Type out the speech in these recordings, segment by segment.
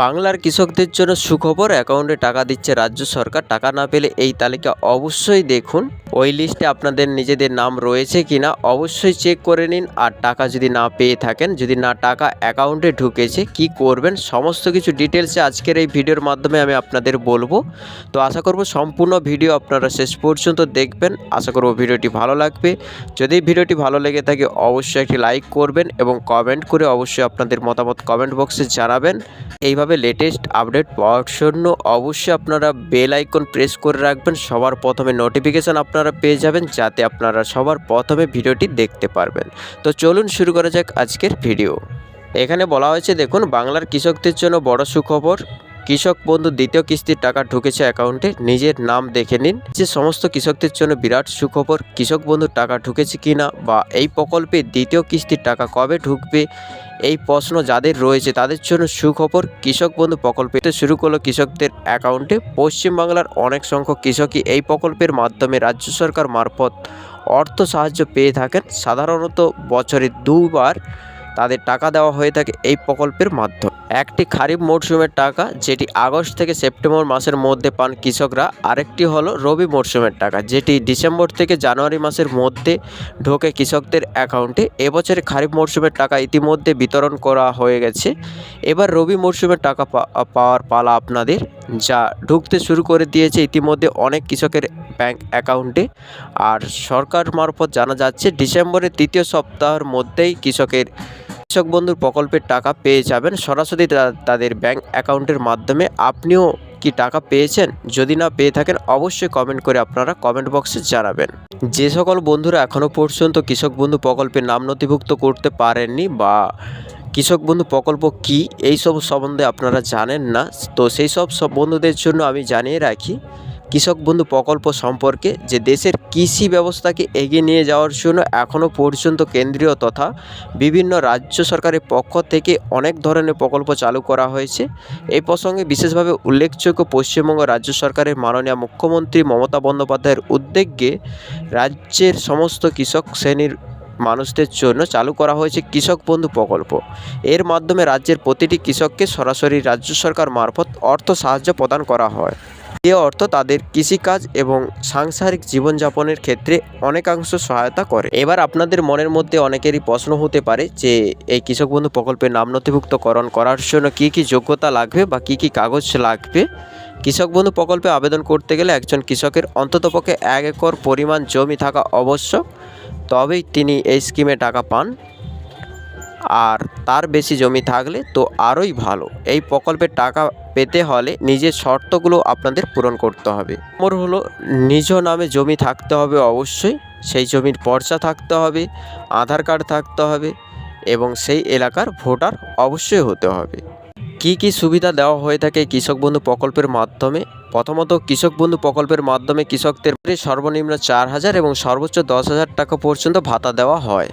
বাংলার কৃষকদের জন্য সুখবর, অ্যাকাউন্টে টাকা দিচ্ছে রাজ্য সরকার। টাকা না পেলে এই তালিকা অবশ্যই দেখুন। ওই লিস্টে আপনাদের নিজেদের নাম রয়েছে কিনা অবশ্যই চেক করে নিন। আর টাকা যদি না পেয়ে থাকেন, যদি না টাকা অ্যাকাউন্টে ঢুকেছে, কি করবেন? সমস্ত কিছু ডিটেলসে আজকের এই ভিডিওর মাধ্যমে আমি আপনাদের বলব। তো আশা করব সম্পূর্ণ ভিডিও আপনারা শেষ পর্যন্ত দেখবেন। আশা করব ভিডিওটি ভালো লাগবে। যদি ভিডিওটি ভালো লেগে থাকে, অবশ্যই একটি লাইক করবেন এবং কমেন্ট করে অবশ্যই আপনাদের মতামত কমেন্ট বক্সে জানাবেন। এইভাবে লেটেস্ট আপডেট পাওয়ার জন্য অবশ্যই আপনারা বেল আইকন প্রেস করে রাখবেন। সবার প্রথমে নোটিফিকেশান আপনারা পেয়ে যাবেন যাতে আপনারা সবার প্রথমে ভিডিওটি দেখতে পারবেন। তো চলুন শুরু করা যাক আজকের ভিডিও। এখানে বলা হয়েছে, দেখুন, বাংলার কৃষকদের জন্য বড় সুখবর। কৃষক বন্ধু দ্বিতীয় কিস্তির টাকা ঢুকেছে অ্যাকাউন্টে, নিজের নাম দেখে নিন যে সমস্ত কৃষকদের জন্য বিরাট সুখবর, কৃষক বন্ধুর টাকা ঢুকেছে কিনা বা এই প্রকল্পে দ্বিতীয় কিস্তির টাকা কবে ঢুকবে, এই প্রশ্ন যাদের রয়েছে তাদের জন্য সুখবর, কৃষক বন্ধু প্রকল্পেতে শুরু করল কৃষকদের অ্যাকাউন্টে। পশ্চিমবাংলার অনেক সংখ্যক কৃষকই এই প্রকল্পের মাধ্যমে রাজ্য সরকার মারফত অর্থ সাহায্য পেয়ে থাকেন। সাধারণত বছরে দুবার তাদের টাকা দেওয়া হয়ে থাকে এই প্রকল্পের মাধ্যমে। একটি খারিফ মরশুমের টাকা, যেটি আগস্ট থেকে সেপ্টেম্বর মাসের মধ্যে পান কৃষকরা। আরেকটি হলো রবি মরশুমের টাকা, যেটি ডিসেম্বর থেকে জানুয়ারি মাসের মধ্যে ঢোকে কৃষকদের অ্যাকাউন্টে। এবছরে খারিফ মরশুমের টাকা ইতিমধ্যে বিতরণ করা হয়ে গেছে। এবার রবি মরশুমের টাকা পাওয়ার পালা আপনাদের, যা ঢুকতে শুরু করে দিয়েছে ইতিমধ্যে অনেক কৃষকের ব্যাংক অ্যাকাউন্টে। আর সরকার মারফত জানা যাচ্ছে, ডিসেম্বরের তৃতীয় সপ্তাহের মধ্যেই কৃষকের কৃষক বন্ধুর প্রকল্পের টাকা পেয়ে যাবেন। সরাসরি তাদের ব্যাংক অ্যাকাউন্টের মাধ্যমে। আপনিও কি টাকা পেয়েছেন? যদি না পেয়ে থাকেন, অবশ্যই কমেন্ট করে আপনারা কমেন্ট বক্সে জানাবেন। যে সকল বন্ধুরা এখনও পর্যন্ত কৃষক বন্ধু প্রকল্পে নাম নথিভুক্ত করতে পারেননি বা কৃষক বন্ধু প্রকল্প কি, এই সব সম্বন্ধে আপনারা জানেন না। তো সেই সব বন্ধুদের জন্য আমি জানিয়ে রাখি কৃষক বন্ধু প্রকল্প সম্পর্কে যে দেশের কৃষি ব্যবস্থাকে এগিয়ে নিয়ে যাওয়ার জন্য এখনও পর্যন্ত কেন্দ্রীয় তথা বিভিন্ন রাজ্য সরকারের পক্ষ থেকে অনেক ধরনের প্রকল্প চালু করা হয়েছে। এই প্রসঙ্গে বিশেষভাবে উল্লেখযোগ্য পশ্চিমবঙ্গ রাজ্য সরকারের মাননীয় মুখ্যমন্ত্রী মমতা বন্দ্যোপাধ্যায়ের উদ্যোগে রাজ্যের সমস্ত কৃষক শ্রেণির মানুষদের জন্য চালু করা হয়েছে কৃষক বন্ধু প্রকল্প। এর মাধ্যমে রাজ্যের প্রতিটি কৃষককে সরাসরি রাজ্য সরকার মারফত অর্থ সাহায্য প্রদান করা হয়। এ অর্থ তাদের কৃষিকাজ এবং সাংসারিক জীবনযাপনের ক্ষেত্রে অনেকাংশ সহায়তা করে। এবার আপনাদের মনের মধ্যে অনেকেরই প্রশ্ন হতে পারে যে, এই কৃষক বন্ধু প্রকল্পের নাম নথিভুক্তকরণ করার জন্য কী কী যোগ্যতা লাগবে বা কী কী কাগজ লাগবে? কৃষক বন্ধু প্রকল্পে আবেদন করতে গেলে একজন কৃষকের অন্ততপক্ষে এক একর পরিমাণ জমি থাকা আবশ্যক। তবেই তিনি এই স্কিমে টাকা পান। আর তার বেশি জমি থাকলে তো আরোই ভালো। এই প্রকল্পের টাকা পেতে হলে নিজের শর্তগুলো আপনাদের পূরণ করতে হবে। নম্বর হলো, নিজ নামে জমি থাকতে হবে অবশ্যই, সেই জমির পর্চা থাকতে হবে, আধার কার্ড থাকতে হবে এবং সেই এলাকার ভোটার অবশ্যই হতে হবে। কি কি সুবিধা দেওয়া হয়ে থাকে কৃষক বন্ধু প্রকল্পের মাধ্যমে? প্রথমত, কৃষক বন্ধু প্রকল্পের মাধ্যমে কৃষকদের সর্বনিম্ন চার হাজার এবং সর্বোচ্চ দশ হাজার টাকা পর্যন্ত ভাতা দেওয়া হয়।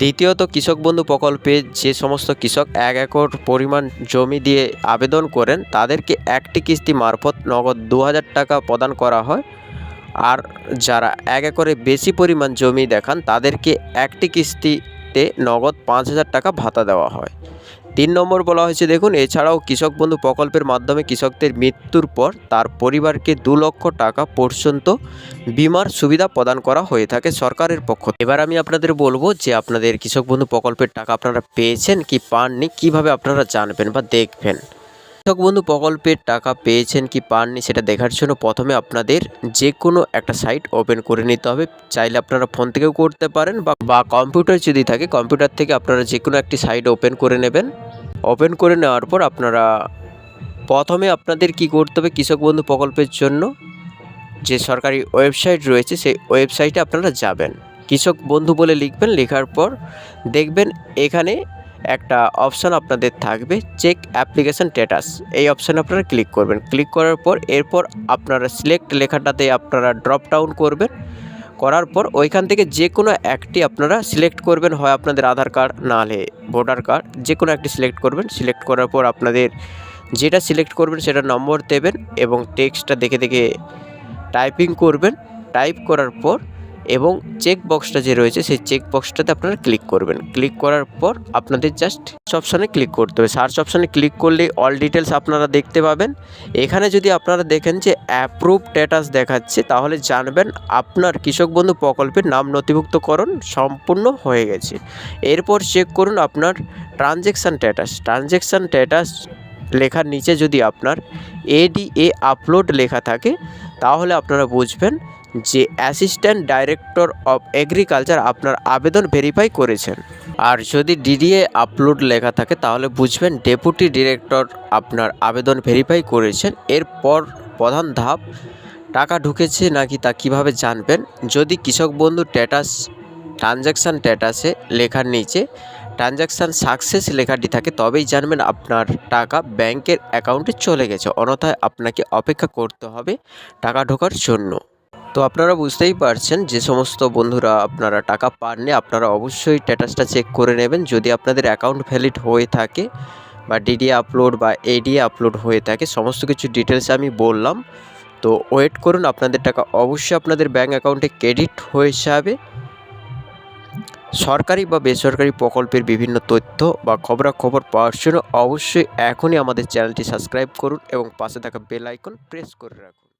দ্বিতীয়ত, কৃষক বন্ধু প্রকল্পে যে সমস্ত কৃষক এক একর পরিমাণ জমি দিয়ে আবেদন করেন, তাদেরকে একটি কিস্তি মারফত নগদ দু হাজার টাকা প্রদান করা হয়। আর যারা এক একরে বেশি পরিমাণ জমি দেখান, তাদেরকে একটি কিস্তিতে নগদ পাঁচ হাজার টাকা ভাতা দেওয়া হয়। তিন নম্বর বলা হয়েছে, দেখুন, এছাড়াও কৃষক বন্ধু প্রকল্পের মাধ্যমে কৃষকদের মৃত্যুর পর তার পরিবারকে দু লক্ষ টাকা পর্যন্ত বিমার সুবিধা প্রদান করা হয়ে থাকে সরকারের পক্ষ এবার আমি আপনাদের বলব যে, আপনাদের কৃষক বন্ধু প্রকল্পের টাকা আপনারা পেয়েছেন কি পাননি, কীভাবে আপনারা জানবেন বা দেখবেন? কৃষক বন্ধু প্রকল্পের টাকা পেয়েছেন কি পাননি সেটা দেখার জন্য প্রথমে আপনাদের যে কোনো একটা সাইট ওপেন করে নিতে হবে। চাইলে আপনারা ফোন থেকেও করতে পারেন বা কম্পিউটার যদি থাকে কম্পিউটার থেকে আপনারা যে কোনো একটি সাইট ওপেন করে নেবেন। ওপেন করে নেওয়ার পর আপনারা প্রথমে আপনাদের কি করতে হবে কৃষক বন্ধু প্রকল্পের জন্য? যে সরকারি ওয়েবসাইট রয়েছে, সেই ওয়েবসাইটে আপনারা যাবেন। কৃষক বন্ধু বলে লিখবেন, লেখার পর দেখবেন এখানে একটা অপশান আপনাদের থাকবে চেক অ্যাপ্লিকেশন স্ট্যাটাস। এই অপশানে আপনারা ক্লিক করবেন। ক্লিক করার পর এরপর আপনারা সিলেক্ট লেখাটাতে আপনারা ড্রপ ডাউন করবেন। করার পর ওইখান থেকে যে কোনো একটি আপনারা সিলেক্ট করবেন, হয় আপনাদের আধার কার্ড, নাহলে ভোটার কার্ড যে কোনো একটি সিলেক্ট করবেন। সিলেক্ট করার পর আপনাদের যেটা সিলেক্ট করবেন সেটা নম্বর দেবেন এবং টেক্সটটা দেখে দেখে টাইপিং করবেন। টাইপ করার পর এবং চেক বক্সটা যে রয়েছে, সেই চেক বক্সটাতে আপনারা ক্লিক করবেন। ক্লিক করার পর আপনাদের জাস্ট অপশানে ক্লিক করতে হবে। সার্চ অপশানে ক্লিক করলে অল ডিটেলস আপনারা দেখতে পাবেন। এখানে যদি আপনারা দেখেন যে অ্যাপ্রুভ স্ট্যাটাস দেখাচ্ছে, তাহলে জানবেন আপনার কৃষক বন্ধু প্রকল্পের নাম নথিভুক্তকরণ সম্পূর্ণ হয়ে গেছে। এরপর চেক করুন আপনার ট্রানজ্যাকশান স্ট্যাটাস ট্রানজ্যাকশান স্ট্যাটাস লেখার নিচে যদি আপনার এডিএ আপলোড লেখা থাকে, তাহলে আপনারা বুঝবেন যে অ্যাসিস্ট্যান্ট ডাইরেক্টর অফ এগ্রিকালচার আপনার আবেদন ভেরিফাই করেছেন। আর যদি ডিডিএ আপলোড লেখা থাকে, তাহলে বুঝবেন ডেপুটি ডিরেক্টর আপনার আবেদন ভেরিফাই করেছেন। এরপর প্রধান ধাপ, টাকা ঢুকেছে নাকি তা কীভাবে জানবেন? যদি কৃষক বন্ধু স্ট্যাটাস ট্রানজ্যাকশান স্ট্যাটাসে লেখার নিচে ট্রানজ্যাকশান সাকসেস লেখাটি থাকে, তবেই জানবেন আপনার টাকা ব্যাংকের অ্যাকাউন্টে চলে গেছে। অন্যথায় আপনাকে অপেক্ষা করতে হবে টাকা ঢোকার জন্য। তো আপনারা বুঝতেই পারছেন যে সমস্ত বন্ধুরা আপনারা টাকা পাননি, আপনারা অবশ্যই স্ট্যাটাসটা চেক করে নেবেন। যদি আপনাদের অ্যাকাউন্ট ভ্যালিড হয়ে থাকে বা ডিডি আপলোড বা এডিএ আপলোড হয়ে থাকে, সমস্ত কিছু ডিটেলস আমি বললাম। তো ওয়েট করুন, আপনাদের টাকা অবশ্যই আপনাদের ব্যাঙ্ক অ্যাকাউন্টে ক্রেডিট হয়ে যাবে। সরকারি বা বেসরকারি প্রকল্পের বিভিন্ন তথ্য বা খবরাখবর পাওয়ার জন্য অবশ্যই এখনই আমাদের চ্যানেলটি সাবস্ক্রাইব করুন এবং পাশে থাকা বেল আইকন প্রেস করে রাখুন।